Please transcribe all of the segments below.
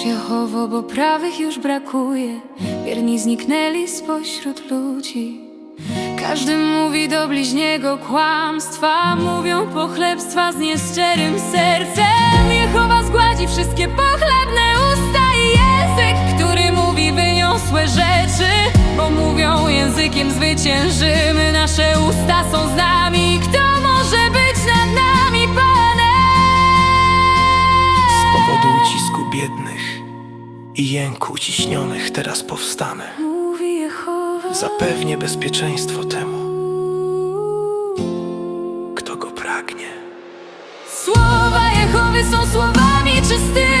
Pomóż Jehowo, bo prawych już brakuje. Wierni zniknęli spośród ludzi. Każdy mówi do bliźniego kłamstwa Mówią pochlebstwa z nieszczerym sercem. Jehowa zgładzi wszystkie pochlebne usta I język, który mówi wyniosłe rzeczy Bo mówią językiem zwyciężymy Nasze usta są z nami Kto i jęku ciśnionych teraz powstanę. Zapewnię bezpieczeństwo temu, kto go pragnie. Słowa Jehowy są słowami czystymi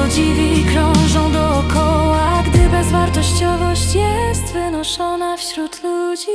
Niegodziwi krążą dookoła Gdy bezwartościowość jest wynoszona wśród ludzi